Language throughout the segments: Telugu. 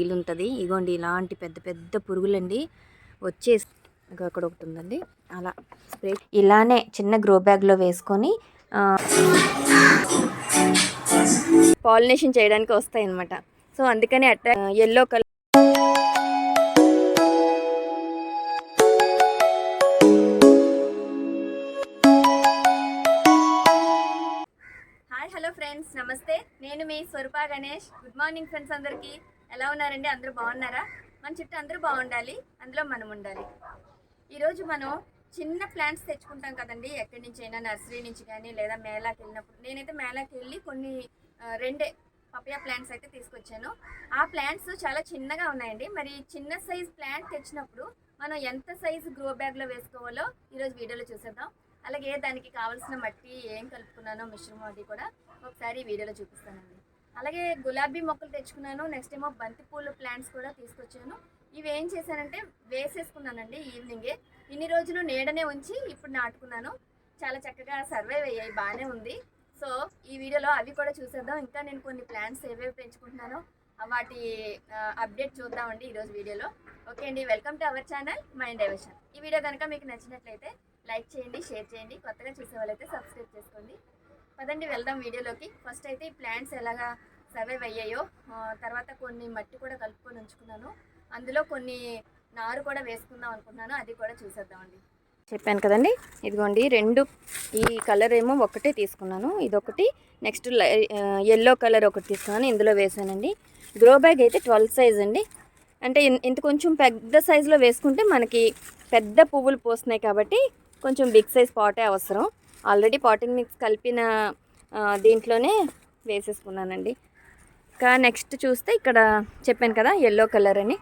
వీలు ఉంటుంది ఇగోండి ఇలాంటి పెద్ద పెద్ద పురుగులండి వచ్చేసి అక్కడ ఒకటి ఉందండి. అలా స్ప్రే ఇలానే చిన్న గ్రో బ్యాగ్లో వేసుకొని పాలినేషన్ చేయడానికి వస్తాయి అనమాట సో అందుకని అట్రా yellow colour hi hello friends నమస్తే నేను మీ Swaroopa Ganesh. Good morning friends అందరికీ. ఎలా ఉన్నారండి? అందరూ బాగున్నారా? మన చుట్టూ అందరూ బాగుండాలి. అందులో మనం ఉండాలి. ఈరోజు మనం చిన్న ప్లాంట్స్ తెచ్చుకుంటాం కదండి. ఎక్కడి నుంచి అయినా నర్సరీ నుంచి కానీ లేదా మేళాకి వెళ్ళినప్పుడు. నేనైతే మేళాకి వెళ్ళి కొన్ని రెండే పపియా ప్లాంట్స్ అయితే తీసుకొచ్చాను. ఆ ప్లాంట్స్ చాలా చిన్నగా ఉన్నాయండి. మరి చిన్న సైజ్ ప్లాంట్ తెచ్చినప్పుడు మనం ఎంత సైజు గ్రో బ్యాగ్లో వేసుకోవాలో ఈరోజు వీడియోలో చూసేద్దాం. అలాగే దానికి కావాల్సిన మట్టి ఏం కలుపుకున్నానో మిశ్రమం అది కూడా ఒకసారి వీడియోలో చూపిస్తానండి. అలాగే గులాబీ మొక్కలు తెచ్చుకున్నాను. నెక్స్ట్ ఏమో బంతిపూల ప్లాంట్స్ కూడా తీసుకొచ్చాను. ఇవి ఏం చేశానంటే వేసేసుకున్నానండి ఈవినింగే ఇన్ని రోజులు నీడనే ఉంచి ఇప్పుడు నాటుకున్నాను. చాలా చక్కగా సర్వైవ్ అయ్యాయి బాగానే ఉంది. సో ఈ వీడియోలో అవి కూడా చూసేద్దాం. ఇంకా నేను కొన్ని ప్లాంట్స్ ఏవేవి పెంచుకుంటున్నానో వాటి అప్డేట్ చూద్దామండి ఈరోజు వీడియోలో ఓకే అండి welcome to our channel Mind Diversion ఈ వీడియో కనుక మీకు నచ్చినట్లయితే లైక్ చేయండి షేర్ చేయండి. కొత్తగా చూసే వాళ్ళైతే సబ్స్క్రైబ్ చేసుకోండి. పదండి వెళ్దాం వీడియోలోకి. ఫస్ట్ అయితే ఈ ప్లాంట్స్ ఎలాగా సర్వైవ్ అయ్యాయో తర్వాత కొన్ని మట్టి కూడా కలుపుకొని ఉంచుకున్నాను. అందులో కొన్ని నారు కూడా వేసుకుందాం అనుకుంటున్నాను. అది కూడా చూసేద్దామండి. చెప్పాను కదండి ఇదిగోండి రెండు ఈ కలర్ ఏమో ఒకటే తీసుకున్నాను. ఇదొకటి నెక్స్ట్ ఎల్లో కలర్ ఒకటి తీసుకున్నాను. ఇందులో వేసానండి. గ్రో బ్యాగ్ అయితే ట్వెల్వ్ సైజ్ అండి. అంటే ఇన్- ఇంత కొంచెం పెద్ద సైజులో వేసుకుంటే మనకి పెద్ద పువ్వులు పోస్తున్నాయి కాబట్టి కొంచెం బిగ్ సైజ్ పాటే అవసరం. ఆల్రెడీ పాటింగ్ మిక్స్ కలిపిన దీంట్లోనే వేసేసుకున్నానండి. ఇంకా నెక్స్ట్ చూస్తే ఇక్కడ చెప్పాను కదా ఎల్లో కలర్ అని.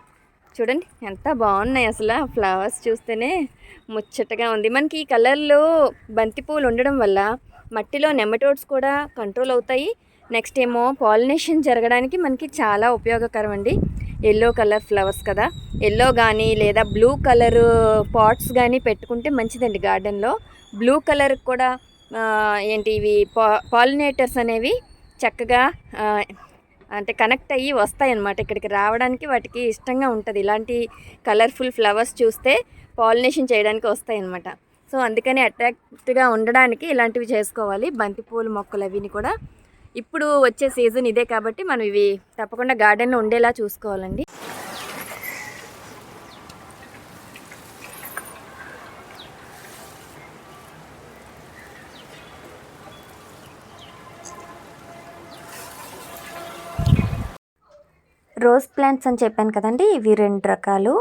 చూడండి ఎంత బాగున్నాయి అసలు ఫ్లవర్స్ చూస్తేనే ముచ్చటగా ఉంది. మనకి ఈ కలర్లో బంతిపూలు ఉండడం వల్ల మట్టిలో నెమటోడ్స్ కూడా కంట్రోల్ అవుతాయి. నెక్స్ట్ ఏమో పాలినేషన్ జరగడానికి మనకి చాలా ఉపయోగకరం అండి. ఎల్లో కలర్ ఫ్లవర్స్ కదా. ఎల్లో కానీ లేదా బ్లూ కలర్ పాట్స్ కానీ పెట్టుకుంటే మంచిదండి గార్డెన్లో. బ్లూ కలర్ కూడా ఏంటి ఇవి పా పాలినేటర్స్ అనేవి చక్కగా అంటే కనెక్ట్ అయ్యి వస్తాయి అన్నమాట ఇక్కడికి రావడానికి వాటికి ఇష్టంగా ఉంటుంది. ఇలాంటి కలర్ఫుల్ ఫ్లవర్స్ చూస్తే పాలినేషన్ చేయడానికి వస్తాయి అన్నమాట సో అందుకని అట్రాక్ట్గా ఉండడానికి ఇలాంటివి చేసుకోవాలి. బంతిపూల మొక్కలు అవిని కూడా ఇప్పుడు వచ్చే సీజన్ ఇదే కాబట్టి మనం ఇవి తప్పకుండా గార్డెన్లో ఉండేలా చూసుకోవాలండి. రోజ్ ప్లాంట్స్ అని చెప్పాను కదండి ఇవి రెండు రకాలు.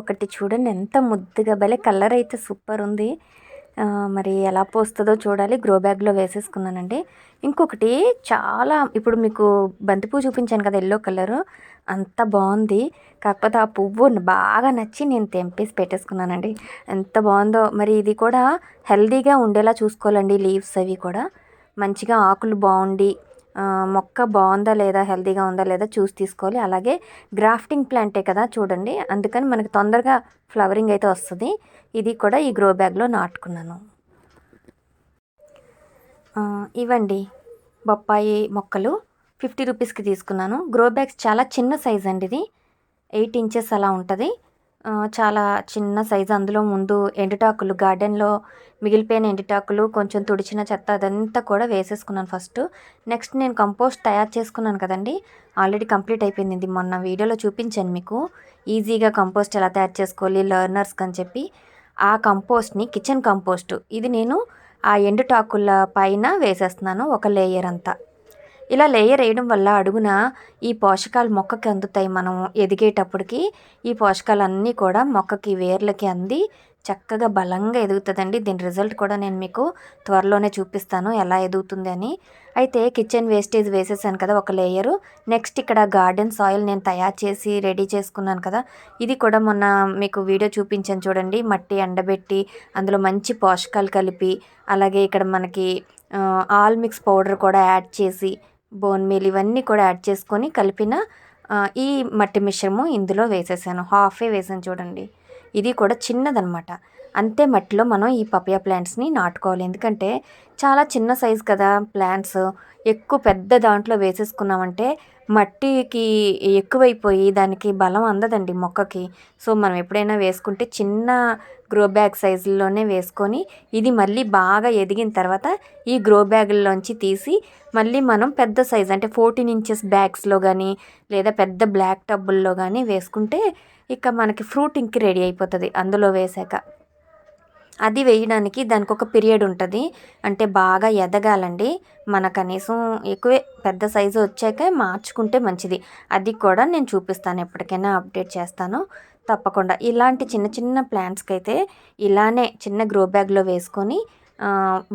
ఒకటి చూడండి ఎంత ముద్దుగా భలే కలర్ అయితే సూపర్ ఉంది. మరి ఎలా పోస్తుందో చూడాలి. గ్రో బ్యాగ్లో వేసేసుకున్నానండి. ఇంకొకటి చాలా ఇప్పుడు మీకు బంతిపూ చూపించాను కదా ఎల్లో కలర్ అంత బాగుంది. కాకపోతే ఆ పువ్వు బాగా నచ్చి నేను తెంపేసి పెట్టేసుకున్నానండి. ఎంత బాగుందో. మరి ఇది కూడా హెల్దీగా ఉండేలా చూసుకోవాలండి లీవ్స్ అవి కూడా. మంచిగా ఆకులు బాగుండి మొక్క బాగుందా లేదా హెల్తీగా ఉందా లేదా చూసి తీసుకోవాలి. అలాగే గ్రాఫ్టింగ్ ప్లాంటే కదా చూడండి. అందుకని మనకి తొందరగా ఫ్లవరింగ్ అయితే వస్తుంది. ఇది కూడా ఈ గ్రో బ్యాగ్లో నాటుకున్నాను. ఇవండి బొప్పాయి మొక్కలు. ఫిఫ్టీ రూపీస్కి తీసుకున్నాను. గ్రో బ్యాగ్స్ చాలా చిన్న సైజ్ అండి ఇది. ఎయిట్ ఇంచెస్ అలా ఉంటుంది. చాలా చిన్న సైజు అందులో ముందు ఎండుటాకులు గార్డెన్లో మిగిలిపోయిన ఎండుటాకులు కొంచెం తుడిచిన చెత్త అదంతా కూడా వేసేసుకున్నాను ఫస్ట్. నెక్స్ట్ నేను కంపోస్ట్ తయారు చేసుకున్నాను కదండి ఆల్రెడీ కంప్లీట్ అయిపోయింది ఇది. మొన్న వీడియోలో చూపించాను మీకు. ఈజీగా కంపోస్ట్ ఎలా తయారు చేసుకోవాలి లర్నర్స్కి అని చెప్పి. ఆ కంపోస్ట్ని కిచెన్ కంపోస్ట్. ఇది నేను ఆ ఎండుటాకుల పైన వేసేస్తున్నాను ఒక లేయర్ అంతా. ఇలా లేయర్ వేయడం వల్ల అడుగున ఈ పోషకాలు మొక్కకి అందుతాయి. మనం ఎదిగేటప్పటికి ఈ పోషకాలన్నీ కూడా మొక్కకి వేర్లకి అంది. చక్కగా బలంగా ఎదుగుతుందండి. దీని రిజల్ట్ కూడా నేను మీకు త్వరలోనే చూపిస్తాను ఎలా ఎదుగుతుంది అని. అయితే కిచెన్ వేస్టేజ్ వేసేసాను కదా ఒక లేయరు. నెక్స్ట్ ఇక్కడ గార్డెన్ సాయిల్ నేను తయారు చేసి రెడీ చేసుకున్నాను కదా. ఇది కూడా మొన్న మీకు వీడియో చూపించాను చూడండి. మట్టి ఎండబెట్టి అందులో మంచి పోషకాలు కలిపి అలాగే ఇక్కడ మనకి ఆల్ మిక్స్ పౌడర్ కూడా యాడ్ చేసి బోన్ మీల్ ఇవన్నీ కూడా యాడ్ చేసుకొని కలిపిన ఈ మట్టి మిశ్రమం ఇందులో వేసేసాను. హాఫే వేసాను చూడండి. ఇది కూడా చిన్నదనమాట అంతే మట్టిలో మనం ఈ పపియా ప్లాంట్స్ని నాటుకోవాలి. ఎందుకంటే చాలా చిన్న సైజు కదా ప్లాంట్స్. ఎక్కువ పెద్ద దాంట్లో వేసేసుకున్నామంటే మట్టికి ఎక్కువైపోయి దానికి బలం అందదండి మొక్కకి. సో మనం ఎప్పుడైనా వేసుకుంటే చిన్న గ్రో బ్యాగ్ సైజుల్లోనే వేసుకొని ఇది మళ్ళీ బాగా ఎదిగిన తర్వాత ఈ గ్రో బ్యాగుల్లోంచి తీసి మళ్ళీ మనం పెద్ద సైజ్ అంటే ఫోర్టీన్ ఇంచెస్ బ్యాగ్స్లో కానీ లేదా పెద్ద బ్లాక్ టబ్బుల్లో కానీ వేసుకుంటే ఇక మనకి ఫ్రూటింగ్కి రెడీ అయిపోతుంది అందులో వేసాక. అది వేయడానికి దానికి ఒక పీరియడ్ ఉంటుంది. అంటే బాగా ఎదగాలండి. మన కనీసం ఎక్కువే పెద్ద సైజు వచ్చాక మార్చుకుంటే మంచిది. అది కూడా నేను చూపిస్తాను ఎప్పటికైనా అప్డేట్ చేస్తాను. తప్పకుండా. ఇలాంటి చిన్న చిన్న ప్లాంట్స్కి అయితే ఇలానే చిన్న గ్రో బ్యాగ్లో వేసుకొని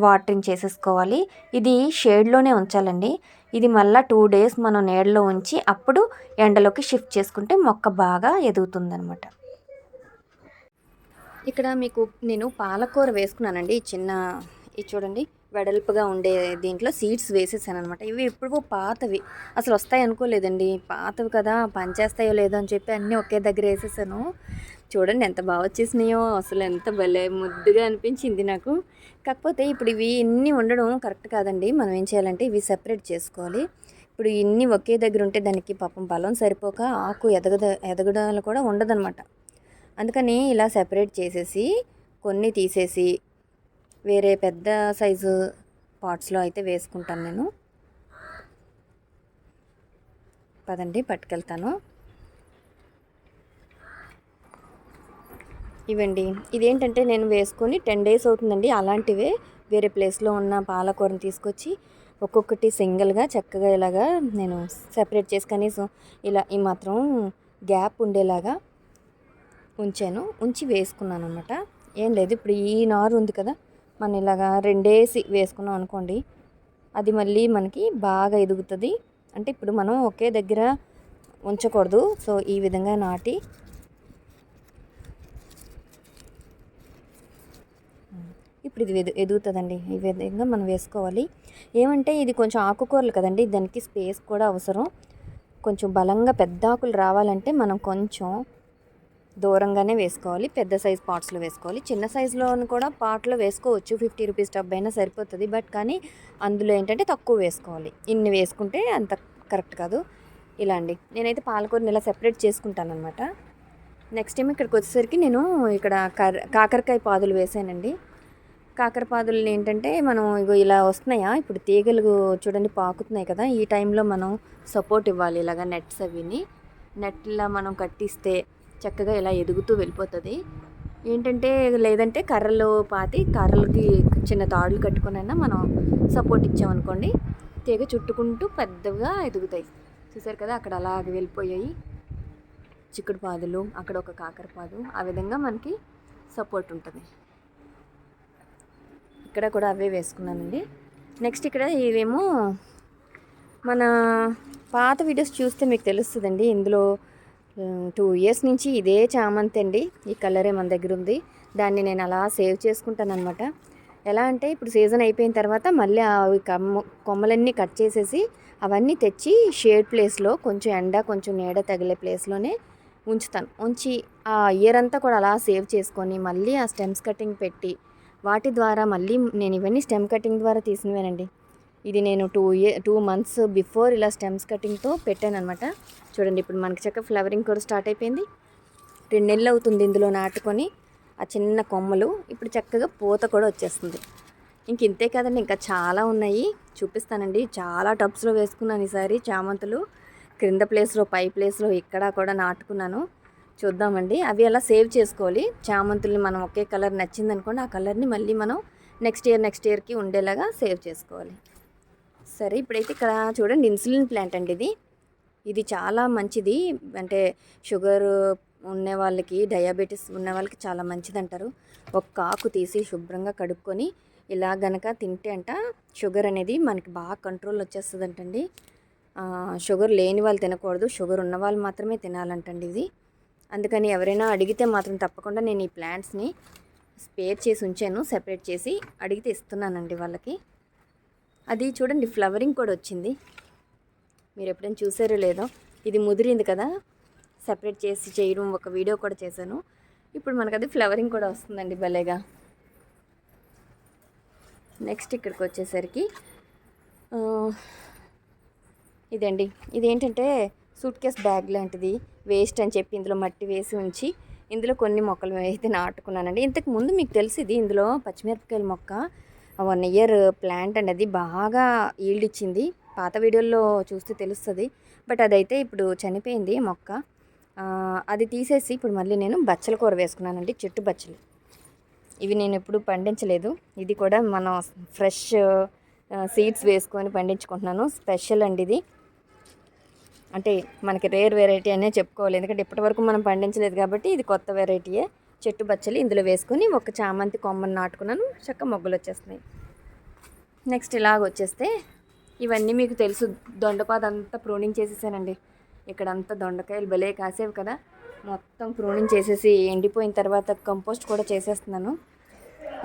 వాటరింగ్ చేసేసుకోవాలి. ఇది షేడ్లోనే ఉంచాలండి. ఇది మళ్ళీ టూ డేస్ మనం నీడలో ఉంచి అప్పుడు ఎండలోకి షిఫ్ట్ చేసుకుంటే మొక్క బాగా ఎదుగుతుందనమాట. ఇక్కడ మీకు నేను పాలకూర వేసుకున్నానండి. ఈ చిన్న ఇది చూడండి. వెడల్పుగా ఉండే దీంట్లో సీడ్స్ వేసేసాను అనమాట ఇవి ఇప్పుడు పాతవి. అసలు వస్తాయి అనుకోలేదండి. పాతవి కదా పనిచేస్తాయో లేదో అని చెప్పి అన్నీ ఒకే దగ్గర వేసేసాను. చూడండి ఎంత బాగా వచ్చేసినాయో. అసలు ఎంత భలే ముద్దుగా అనిపించింది నాకు. కాకపోతే ఇప్పుడు ఇవి ఇన్ని ఉండడం కరెక్ట్ కాదండి. మనం ఏం చేయాలంటే ఇవి సెపరేట్ చేసుకోవాలి. ఇప్పుడు ఇన్ని ఒకే దగ్గర ఉంటే దానికి పాపం బలం సరిపోక ఆకు ఎదగద ఎదగడాలు కూడా ఉండదన్నమాట. అందుకని ఇలా సెపరేట్ చేసేసి కొన్ని తీసేసి వేరే పెద్ద సైజు పాట్స్లో అయితే వేసుకుంటాను నేను. పదండి పట్టుకెళ్తాను. ఇవండి ఇదేంటంటే నేను వేసుకొని టెన్ డేస్ అవుతుందండి. అలాంటివే వేరే ప్లేస్లో ఉన్న పాలకూరని తీసుకొచ్చి ఒక్కొక్కటి సింగిల్గా చక్కగా ఇలాగా నేను సెపరేట్ చేసి కనీసం ఇలా ఈ మాత్రం గ్యాప్ ఉండేలాగా ఉంచాను. ఉంచి వేసుకున్నాను అనమాట ఏం లేదు ఇప్పుడు ఈ నారు ఉంది కదా మనం ఇలాగా రెండేసి వేసుకున్నాం అనుకోండి అది మళ్ళీ మనకి బాగా ఎదుగుతుంది. అంటే ఇప్పుడు మనం ఒకే దగ్గర ఉంచకూడదు. సో ఈ విధంగా నాటి. ఇప్పుడు ఇది ఎదు ఎదుగుతుందండి. ఈ విధంగా మనం వేసుకోవాలి. ఏమంటే ఇది కొంచెం ఆకుకూరలు కదండి దానికి స్పేస్ కూడా అవసరం. కొంచెం బలంగా పెద్ద ఆకులు రావాలంటే మనం కొంచెం దూరంగానే వేసుకోవాలి పెద్ద సైజ్ పాట్స్లో వేసుకోవాలి. చిన్న సైజులో కూడా పాట్లో వేసుకోవచ్చు ఫిఫ్టీ రూపీస్ టబ్ అయినా సరిపోతుంది. బట్ కానీ అందులో ఏంటంటే తక్కువ వేసుకోవాలి. ఇన్ని వేసుకుంటే అంత కరెక్ట్ కాదు. ఇలా అండి. నేనైతే పాలకూరని ఇలా సెపరేట్ చేసుకుంటాను అనమాట నెక్స్ట్ టైం ఇక్కడికి వచ్చేసరికి నేను ఇక్కడ కర్ కాకరకాయ పాదులు వేసానండి. కాకర పాదులు ఏంటంటే మనం ఇగో ఇలా వస్తున్నాయా? ఇప్పుడు తీగలు చూడండి పాకుతున్నాయి కదా. ఈ టైంలో మనం సపోర్ట్ ఇవ్వాలి ఇలాగా నెట్స్ అవిని. నెట్లా మనం కట్టిస్తే చక్కగా ఇలా ఎదుగుతూ వెళ్ళిపోతుంది. ఏంటంటే లేదంటే కర్రలు పాతి కర్రలకి చిన్న తాడులు కట్టుకునైనా మనం సపోర్ట్ ఇచ్చామనుకోండి తీగ చుట్టుకుంటూ పెద్దగా ఎదుగుతాయి. చూసారు కదా అక్కడ అలాగే వెళ్ళిపోయాయి. చిక్కుడు పాదులు అక్కడ ఒక కాకర పాదు ఆ విధంగా మనకి సపోర్ట్ ఉంటుంది. ఇక్కడ కూడా అవే వేసుకున్నానండి. నెక్స్ట్ ఇక్కడ ఇవేమో మన పాత వీడియోస్ చూస్తే మీకు తెలుస్తుందండి. ఇందులో టూ ఇయర్స్ నుంచి ఇదే చామంతి అండి. ఈ కలరే మన దగ్గర ఉంది. దాన్ని నేను అలా సేవ్ చేసుకుంటాను అనమాట ఎలా అంటే ఇప్పుడు సీజన్ అయిపోయిన తర్వాత మళ్ళీ అవి కమ్మ కొమ్మలన్నీ కట్ చేసేసి అవన్నీ తెచ్చి షేడ్ ప్లేస్లో కొంచెం ఎండ కొంచెం నీడ తగిలే ప్లేస్లోనే ఉంచుతాను. ఉంచి ఆ ఇయర్ అంతా కూడా అలా సేవ్ చేసుకొని మళ్ళీ ఆ స్టెమ్స్ కటింగ్ పెట్టి వాటి ద్వారా మళ్ళీ నేను ఇవన్నీ స్టెమ్ కటింగ్ ద్వారా తీసినవేనండి. ఇది నేను two year two months before ఇలా స్టెమ్స్ కటింగ్తో పెట్టాను అనమాట చూడండి ఇప్పుడు మనకి చక్క ఫ్లవరింగ్ కూడా స్టార్ట్ అయిపోయింది. రెండు నెలలు అవుతుంది ఇందులో నాటుకొని ఆ చిన్న కొమ్మలు ఇప్పుడు చక్కగా పూత కూడా వచ్చేస్తుంది. ఇంక ఇంతే కదండి ఇంకా చాలా ఉన్నాయి. చూపిస్తానండి చాలా టబ్స్లో వేసుకున్నాను ఈసారి చామంతులు. క్రింద ప్లేస్లో పై ప్లేస్లో ఇక్కడ కూడా నాటుకున్నాను. చూద్దామండి అవి అలా సేవ్ చేసుకోవాలి? చామంతుల్ని మనం ఒకే కలర్ నచ్చిందనుకోండి ఆ కలర్ని మళ్ళీ మనం నెక్స్ట్ ఇయర్ నెక్స్ట్ ఇయర్కి ఉండేలాగా సేవ్ చేసుకోవాలి. సరే ఇప్పుడైతే ఇక్కడ చూడండి ఇన్సులిన్ ప్లాంట్ అండి ఇది. ఇది చాలా మంచిది. అంటే షుగర్ ఉన్న వాళ్ళకి డయాబెటీస్ ఉన్న వాళ్ళకి చాలా మంచిది అంటారు ఒక ఆకు తీసి శుభ్రంగా కడుక్కొని ఇలా గనక తింటే అంట షుగర్ అనేది మనకి బాగా కంట్రోల్ వచ్చేస్తుంది అంటండి షుగర్ లేని వాళ్ళు తినకూడదు. షుగర్ ఉన్న వాళ్ళు మాత్రమే తినాలంటండి ఇది. అందుకని ఎవరైనా అడిగితే మాత్రం తప్పకుండా నేను ఈ ప్లాంట్స్ని స్పేర్ చేసి ఉంచాను సెపరేట్ చేసి అడిగితే ఇస్తున్నానండి వాళ్ళకి. అది చూడండి ఫ్లవరింగ్ కూడా వచ్చింది. మీరు ఎప్పుడైనా చూసారో లేదో ఇది ముదిరింది కదా. సెపరేట్ చేసి చేయడం ఒక వీడియో కూడా చేశాను. ఇప్పుడు మనకు అది ఫ్లవరింగ్ కూడా వస్తుందండి భలేగా. నెక్స్ట్ ఇక్కడికి వచ్చేసరికి ఇదండి. ఇదేంటంటే సూట్ కేస్ బ్యాగ్ లాంటిది వేస్ట్ అని చెప్పి ఇందులో మట్టి వేసి ఉంచి ఇందులో కొన్ని మొక్కలు అయితే నాటుకున్నానండి. ఇంతకు ముందు మీకు తెలుసు ఇది ఇందులో పచ్చిమిరపకాయల మొక్క వన్ ఇయర్ ప్లాంట్ అనేది బాగా ఈల్డ్ ఇచ్చింది పాత వీడియోల్లో చూస్తే తెలుస్తుంది. బట్ అదైతే ఇప్పుడు చనిపోయింది మొక్క. అది తీసేసి ఇప్పుడు మళ్ళీ నేను బచ్చల కూర వేసుకున్నానండి చెట్టు బచ్చలు. ఇవి నేను ఎప్పుడు పండించలేదు. ఇది కూడా మనం ఫ్రెష్ సీడ్స్ వేసుకొని పండించుకుంటున్నాను. స్పెషల్ అండి ఇది. అంటే మనకి రేర్ వెరైటీ అనే చెప్పుకోవాలి. ఎందుకంటే ఇప్పటివరకు మనం పండించలేదు కాబట్టి ఇది కొత్త వెరైటీయే. చెట్టు బచ్చలు ఇందులో వేసుకొని ఒక చామంతి కొమ్మని నాటుకున్నాను. చక్క మొగ్గలు వచ్చేస్తున్నాయి. నెక్స్ట్ ఇలాగ వచ్చేస్తే ఇవన్నీ మీకు తెలుసు. దొండపాద అంతా ప్రూనింగ్ చేసేసానండి. ఇక్కడ అంతా దొండకాయలు భలే కాసేవి కదా. మొత్తం ప్రూనింగ్ చేసేసి ఎండిపోయిన తర్వాత కంపోస్ట్ కూడా చేసేస్తున్నాను.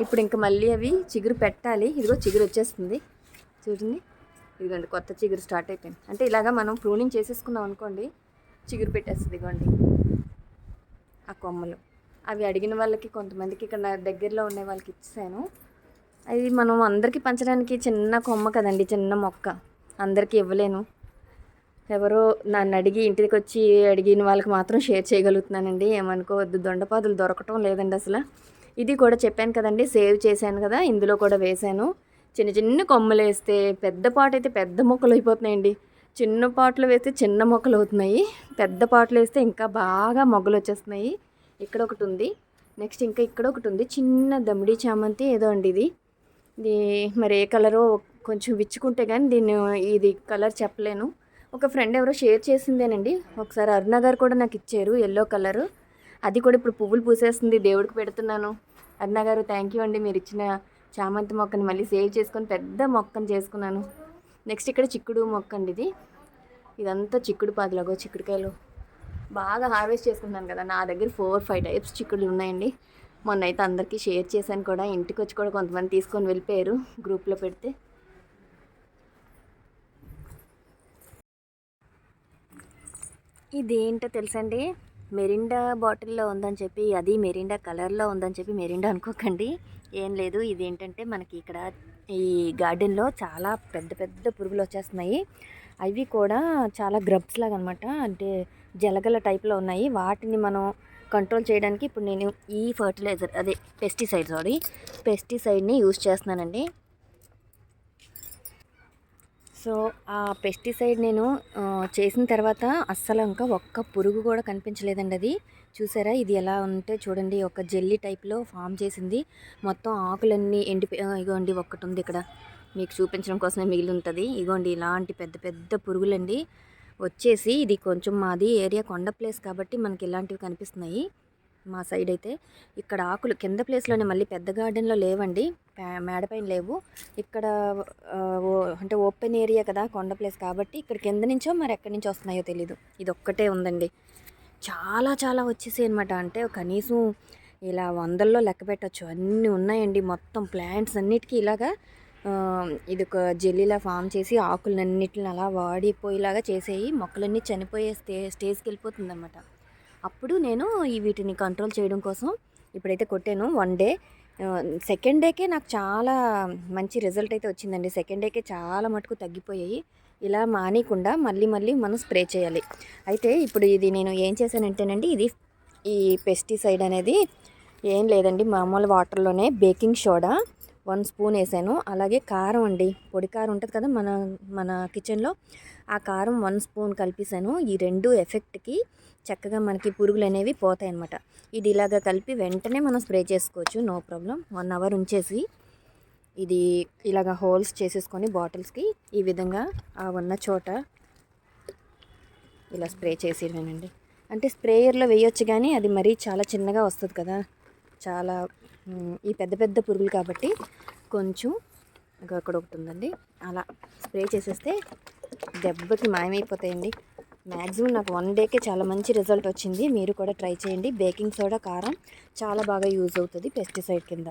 ఇప్పుడు ఇంకా మళ్ళీ అవి చిగురు పెట్టాలి. ఇదిగో చిగురు వచ్చేస్తుంది. చూడండి. ఇదిగోండి కొత్త చిగురు స్టార్ట్ అయిపోయింది. అంటే ఇలాగా మనం ప్రూనింగ్ చేసేసుకున్నాం అనుకోండి చిగురు పెట్టేస్తుంది ఇదిగోండి. ఆ కొమ్మలు. అవి అడిగిన వాళ్ళకి కొంతమందికి ఇక్కడ నా దగ్గరలో ఉండే వాళ్ళకి ఇచ్చాను అది మనం అందరికీ పంచడానికి చిన్న కొమ్మ కదండి చిన్న మొక్క. అందరికీ ఇవ్వలేను. ఎవరో నన్ను అడిగి ఇంటికి వచ్చి అడిగిన వాళ్ళకి మాత్రం షేర్ చేయగలుగుతున్నానండి. ఏమనుకోవద్దు దొండపాదులు దొరకటం లేదండి అసలు. ఇది కూడా చెప్పాను కదండి సేవ్ చేశాను కదా ఇందులో కూడా వేశాను. చిన్న చిన్న కొమ్మలు వేస్తే పెద్ద పాట అయితే పెద్ద మొక్కలు అయిపోతున్నాయండి. చిన్న పాటలు వేస్తే చిన్న మొక్కలు అవుతున్నాయి. పెద్ద పాటలు వేస్తే ఇంకా బాగా మొగ్గలు వచ్చేస్తున్నాయి. ఇక్కడ ఒకటి ఉంది నెక్స్ట్ ఇంకా ఇక్కడ ఒకటి ఉంది చిన్న దమిడి చామంతి ఏదో అండి ఇది. ఇది మరి ఏ కలరో కొంచెం విచ్చుకుంటే కానీ దీన్ని ఇది కలర్ చెప్పలేను. ఒక ఫ్రెండ్ ఎవరో షేర్ చేసిందేనండి. ఒకసారి అరుణ గారు కూడా నాకు ఇచ్చారు ఎల్లో కలరు. అది కూడా ఇప్పుడు పువ్వులు పూసేస్తుంది. దేవుడికి పెడుతున్నాను. అరుణ గారు థ్యాంక్ యూ అండి. మీరు ఇచ్చిన చామంతి మొక్కని మళ్ళీ సేవ్ చేసుకొని పెద్ద మొక్కను చేసుకున్నాను. నెక్స్ట్ ఇక్కడ చిక్కుడు మొక్క అండి ఇది. ఇదంతా చిక్కుడు పాదులాగో చిక్కుడుకాయలు. బాగా హార్వెస్ట్ చేసుకుంటున్నాను కదా. నా దగ్గర ఫోర్ ఫైవ్ టైప్స్ చిక్కుడులు ఉన్నాయండి. మొన్న అయితే అందరికీ షేర్ చేశాను కూడా. ఇంటికి వచ్చి కూడా కొంతమంది తీసుకొని వెళ్ళిపోయారు గ్రూప్లో పెడితే. ఇదేంటో తెలుసండి? మెరిండా బాటిల్లో ఉందని చెప్పి అది మెరిండా కలర్లో ఉందని చెప్పి మెరిండా అనుకోకండి. ఏం లేదు ఇదేంటంటే మనకి ఇక్కడ ఈ గార్డెన్లో చాలా పెద్ద పెద్ద పురుగులు వచ్చేస్తున్నాయి అవి కూడా చాలా గ్రబ్స్ లాగా అనమాట అంటే జలగల టైప్లో ఉన్నాయి. వాటిని మనం కంట్రోల్ చేయడానికి ఇప్పుడు నేను ఈ ఫర్టిలైజర్ అదే పెస్టిసైడ్ సారీ పెస్టిసైడ్ని యూజ్ చేస్తున్నానండి. సో ఆ పెస్టిసైడ్ నేను చేసిన తర్వాత అస్సలు ఇంకా ఒక్క పురుగు కూడా కనిపించలేదండి అది. చూసారా? ఇది ఎలా ఉంటే చూడండి ఒక జెల్లీ టైప్లో ఫామ్ చేసింది. మొత్తం ఆకులన్నీ ఎండిపోయి ఇగోండి ఒక్కటి ఉంది ఇక్కడ. మీకు చూపించడం కోసమే మిగిలి ఉంటుంది. ఇగోండి ఇలాంటి పెద్ద పెద్ద పురుగులండి. వచ్చేసి ఇది కొంచెం మాది ఏరియా కొండ ప్లేస్ కాబట్టి మనకి ఇలాంటివి కనిపిస్తున్నాయి. మా సైడ్ అయితే ఇక్కడ ఆకులు కింద ప్లేస్లోనే మళ్ళీ పెద్ద గార్డెన్లో లేవండి. మేడపైన లేవు. ఇక్కడ ఓ- అంటే ఓపెన్ ఏరియా కదా కొండ ప్లేస్ కాబట్టి ఇక్కడ కింద నుంచో మరి ఎక్కడి నుంచో వస్తున్నాయో తెలీదు. ఇది ఒక్కటే ఉందండి. చాలా చాలా వచ్చేసాయి అనమాట అంటే కనీసం ఇలా వందల్లో లెక్క పెట్టచ్చు. అన్నీ ఉన్నాయండి మొత్తం. ప్లాంట్స్ అన్నిటికీ ఇలాగా ఇది ఒక జెల్లీలా ఫామ్ చేసి ఆకులన్నిటిని అలా వాడిపోయేలాగా చేసేయి. మొక్కలన్నీ చనిపోయే స్టే స్టేజ్కి వెళ్ళిపోతుంది అనమాట అప్పుడు నేను ఈ వీటిని కంట్రోల్ చేయడం కోసం ఇప్పుడైతే కొట్టాను. వన్ డే సెకండ్ డేకే నాకు చాలా మంచి రిజల్ట్ అయితే వచ్చిందండి. సెకండ్ డేకే చాలా మటుకు తగ్గిపోయాయి. ఇలా మానేయకుండా మళ్ళీ మళ్ళీ మనం స్ప్రే చేయాలి. అయితే ఇప్పుడు ఇది నేను ఏం చేశానంటేనండి ఇది ఈ పెస్టిసైడ్ అనేది ఏం లేదండి. మామూలు వాటర్లోనే బేకింగ్ సోడా వన్ స్పూన్ వేసాను. అలాగే కారం అండి. పొడి కారం ఉంటుంది కదా మన మన కిచెన్లో. ఆ కారం వన్ స్పూన్ కలిపేసాను. ఈ రెండు ఎఫెక్ట్కి చక్కగా మనకి పురుగులు అనేవి పోతాయి అన్నమాట ఇది ఇలాగ కలిపి వెంటనే మనం స్ప్రే చేసుకోవచ్చు. No problem. వన్ అవర్ ఉంచేసి ఇది ఇలాగ హోల్స్ చేసేసుకొని బాటిల్స్కి ఈ విధంగా ఆ ఉన్న చోట ఇలా స్ప్రే చేసేయడమేనండి. అంటే స్ప్రేయర్లో వేయొచ్చు కానీ అది మరీ చాలా చిన్నగా వస్తుంది కదా. చాలా ఈ పెద్ద పెద్ద పురుగులు కాబట్టి కొంచెం అక్కడ ఒకటి ఉందండి. అలా స్ప్రే చేసేస్తే దెబ్బకి మాయమైపోతాయండి. మ్యాక్సిమం నాకు వన్ డేకే చాలా మంచి రిజల్ట్ వచ్చింది. మీరు కూడా ట్రై చేయండి. బేకింగ్ సోడా కారం చాలా బాగా యూజ్ అవుతుంది పెస్టిసైడ్ కింద.